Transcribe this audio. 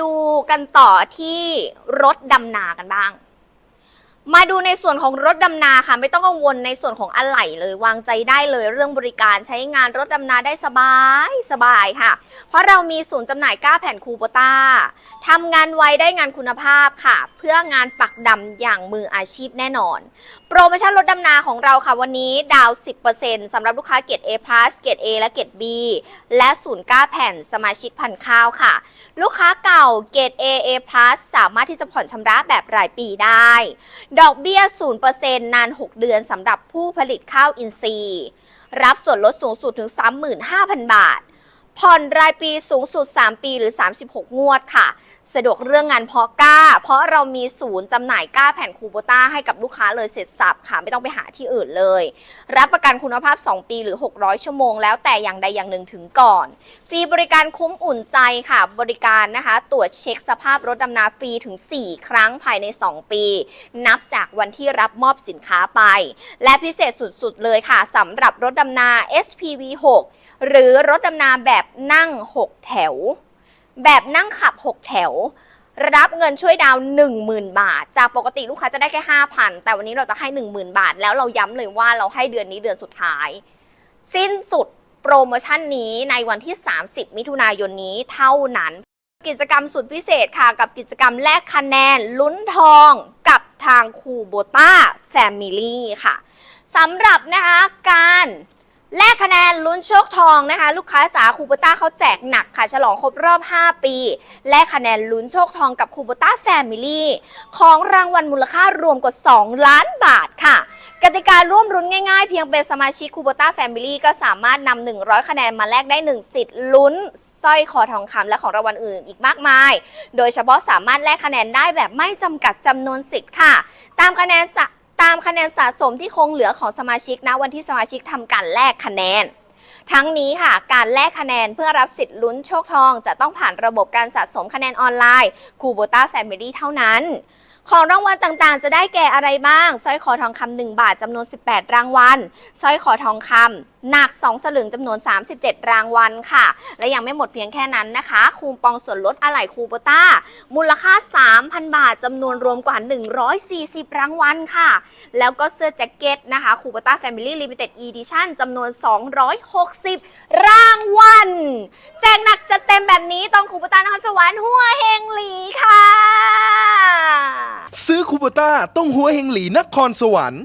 ดูกันต่อที่รถดำนากันบ้าง มาดูในส่วนของรถดำนาค่ะ ไม่ต้องกังวลในส่วนของอะไหล่เลยวางใจได้เลยเรื่องบริการใช้งานรถดำนาได้สบายสบายค่ะ เพราะเรามีศูนย์จำหน่ายก้าแผ่นคูโบต้าทำงานไวได้งานคุณภาพค่ะ เพื่องานปักดำอย่างมืออาชีพแน่นอน โปรโมชั่นรถดำนาของเราค่ะวันนี้ดาว 10%สำหรับลูกค้าเกรด A+ เกรด A และเกรด B และศูนย์ก้าแผ่นสมาชิกพันข้าวค่ะ ลูกค้าเก่าเกรด A A+ สามารถที่จะผ่อนชำระแบบรายปีได้ ดอกเบี้ย 0%นาน 6 เดือนสำหรับผู้ผลิตข้าวอินทรีย์ รับส่วนลดสูงสุดถึง 35,000 บาท ผ่อนรายปีสูงสุด 3 ปีหรือ 36 งวดค่ะ สะดวกเรื่องงานเพาะกล้า เพราะเรามีศูนย์จำหน่ายกล้าแผ่นคูโบต้าให้กับลูกค้าเลยเสร็จสับค่ะ ไม่ต้องไปหาที่อื่นเลย รับประกันคุณภาพ 2 ปีหรือ 600 ชั่วโมง แล้วแต่อย่างใดอย่างหนึ่งถึงก่อน ฟรีบริการคุ้มอุ่นใจค่ะ บริการนะคะ ตรวจเช็คสภาพรถดำนาฟรีถึง 4 ครั้งภายใน 2 ปี นับจากวันที่รับมอบสินค้าไป และพิเศษสุดๆเลยค่ะสำหรับรถดำนา SPV 6 หรือรถดำนาแบบนั่ง 6 แถว แบบนั่งขับ 6 แถว รับเงินช่วยดาวน์10,000 บาท จากปกติลูกค้าจะได้แค่ 5,000 แต่วันนี้เราจะให้ 10,000 บาท แล้วเราย้ำเลยว่าเราให้เดือนนี้เดือนสุดท้าย สิ้นสุดโปรโมชั่นนี้ในวันที่ 30 มิถุนายนนี้เท่านั้น กิจกรรมสุดพิเศษค่ะ กับกิจกรรมแลกคะแนน ลุ้นทองกับทางคูโบต้าแฟมิลี่ค่ะสำหรับนะคะการ แลกคะแนนลุ้นโชคทองนะคะ ลูกค้าสาคูโบต้าเขาแจกหนักค่ะ ฉลองครบรอบ 5 ปี แลกคะแนนลุ้นโชคทองกับคูโบต้าแฟมิลี่ของรางวัลมูลค่ารวมกว่า 2 ล้านบาทค่ะ กติการ่วมรุ้นง่ายๆ เพียงเป็นสมาชิกคูโบต้าแฟมิลี่ก็สามารถนำ100 คะแนนมาแลกได้ 1 สิทธิ์ลุ้นสร้อยคอทองคำและของรางวัลอื่นอีกมากมาย โดยเฉพาะสามารถแลกคะแนนได้แบบไม่จำกัดจำนวนสิทธิ์ค่ะ ตามคะแนนสะ ตามคะแนนสะสมที่คงเหลือของสมาชิกนะวันที่สมาชิกทำการแลกคะแนน ทั้งนี้ค่ะ การแลกคะแนนเพื่อรับสิทธิ์ลุ้นโชคทอง จะต้องผ่านระบบการสะสมคะแนนออนไลน์คูโบต้าแฟมิลี่เท่านั้น ของรางวัลต่างๆ จะได้แก่อะไรบ้าง สร้อยคอทองคำ1บาทจำนวน 18 รางวัล สร้อยคอทองคำหนัก 2 สลึงจำนวน 37 รางวัลค่ะ และยังไม่หมดเพียงแค่นั้นนะคะ คูปองส่วนลดอะไหล่คูโบต้า มูลค่า 3,000 บาทจำนวนรวมกว่า 140 รางวัลค่ะ แล้วก็เสื้อแจ็คเก็ตนะคะคูโบต้าแฟมิลี่ลิมิเต็ดอีดิชั่นจำนวน 260 รางวัล แจกหนักจัดเต็มแบบนี้ต้องคูโบต้านครสวรรค์หัวเฮงหลีค่ะ ซื้อคูโบต้าต้องหัวเฮงหลีนครสวรรค์